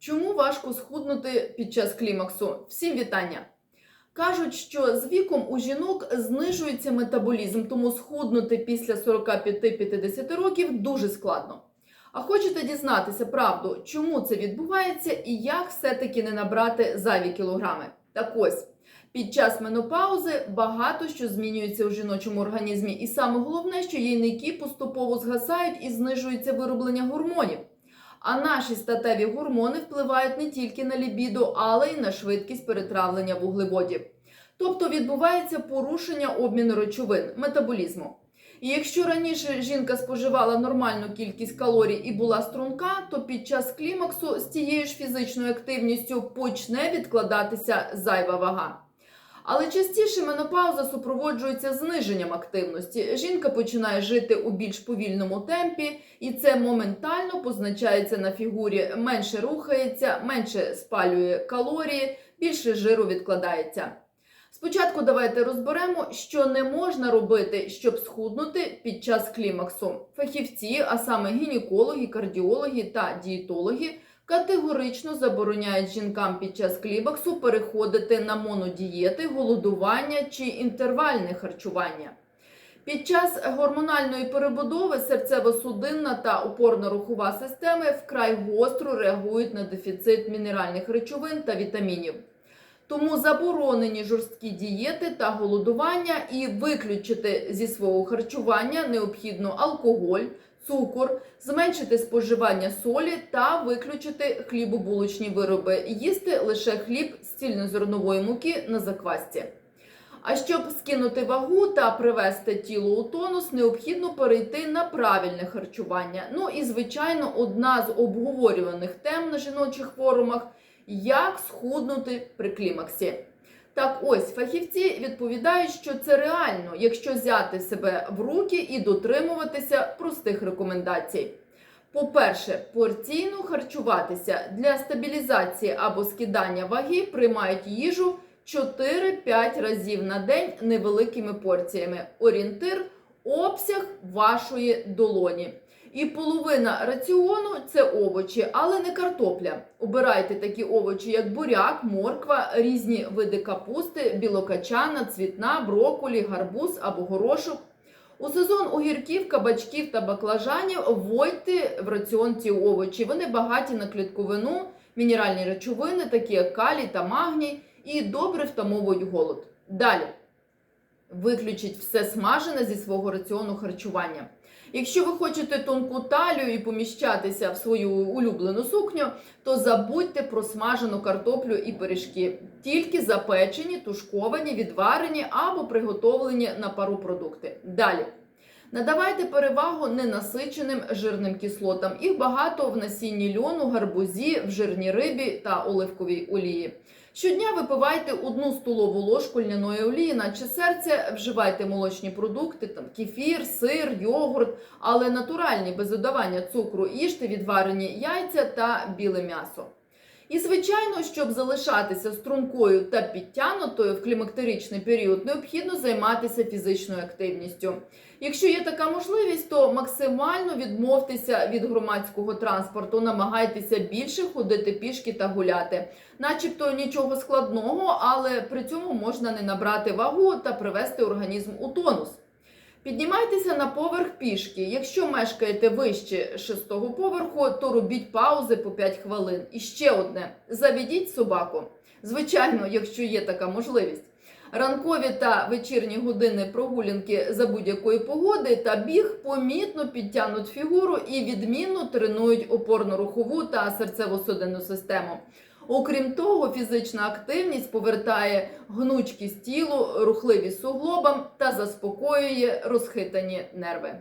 Чому важко схуднути під час клімаксу? Всім вітання! Кажуть, що з віком у жінок знижується метаболізм, тому схуднути після 45-50 років дуже складно. А хочете дізнатися правду, чому це відбувається і як все-таки не набрати зайві кілограми? Так ось, під час менопаузи багато що змінюється у жіночому організмі, і саме головне, що яйники поступово згасають і знижується вироблення гормонів. А наші статеві гормони впливають не тільки на лібідо, але й на швидкість перетравлення вуглеводів. Тобто відбувається порушення обміну речовин, метаболізму. І якщо раніше жінка споживала нормальну кількість калорій і була струнка, то під час клімаксу з тією ж фізичною активністю почне відкладатися зайва вага. Але частіше менопауза супроводжується зниженням активності. Жінка починає жити у більш повільному темпі, і це моментально позначається на фігурі. Менше рухається, менше спалює калорії, більше жиру відкладається. Спочатку давайте розберемо, що не можна робити, щоб схуднути під час клімаксу. Фахівці, а саме гінекологи, кардіологи та дієтологи, категорично забороняють жінкам під час клімаксу переходити на монодієти, голодування чи інтервальне харчування. Під час гормональної перебудови серцево-судинна та опорно-рухова системи вкрай гостро реагують на дефіцит мінеральних речовин та вітамінів. Тому заборонені жорсткі дієти та голодування і виключити зі свого харчування необхідно алкоголь, цукор, зменшити споживання солі та виключити хлібобулочні вироби, їсти лише хліб з цільнозернової муки на заквасці. А щоб скинути вагу та привести тіло у тонус, необхідно перейти на правильне харчування. Ну і звичайно, одна з обговорюваних тем на жіночих форумах як схуднути при клімаксі. Так ось фахівці відповідають, що це реально, якщо взяти себе в руки і дотримуватися простих рекомендацій. По-перше, порційно харчуватися для стабілізації або скидання ваги приймають їжу 4-5 разів на день невеликими порціями. Орієнтир обсяг вашої долоні. І половина раціону це овочі, але не картопля. Обирайте такі овочі, як буряк, морква, різні види капусти, білокачана, цвітна, броколі, гарбуз або горошок. У сезон огірків, кабачків та баклажанів вводьте в раціон ці овочі. Вони багаті на клітковину, мінеральні речовини, такі як калій та магній, і добре втамовують голод. Далі виключіть все смажене зі свого раціону харчування. Якщо ви хочете тонку талію і поміщатися в свою улюблену сукню, то забудьте про смажену картоплю і пиріжки. Тільки запечені, тушковані, відварені або приготовлені на пару продукти. Далі. Надавайте перевагу ненасиченим жирним кислотам. Їх багато в насінні льону, гарбузі, в жирній рибі та оливковій олії. Щодня випивайте одну столову ложку льняної олії, наче серце, вживайте молочні продукти, там кефір, сир, йогурт, але натуральні без додавання цукру, їжте відварені яйця та біле м'ясо. І, звичайно, щоб залишатися стрункою та підтянутою в клімактеричний період, необхідно займатися фізичною активністю. Якщо є така можливість, то максимально відмовтеся від громадського транспорту, намагайтеся більше ходити пішки та гуляти. Начебто нічого складного, але при цьому можна не набрати вагу та привести організм у тонус. Піднімайтеся на поверх пішки. Якщо мешкаєте вище шестого поверху, то робіть паузи по 5 хвилин. І ще одне: заведіть собаку. Звичайно, якщо є така можливість. Ранкові та вечірні години прогулянки за будь-якої погоди та біг помітно підтягнуть фігуру і відмінно тренують опорно-рухову та серцево-судинну систему. Окрім того, фізична активність повертає гнучкість тілу, рухливість суглобам та заспокоює розхитані нерви.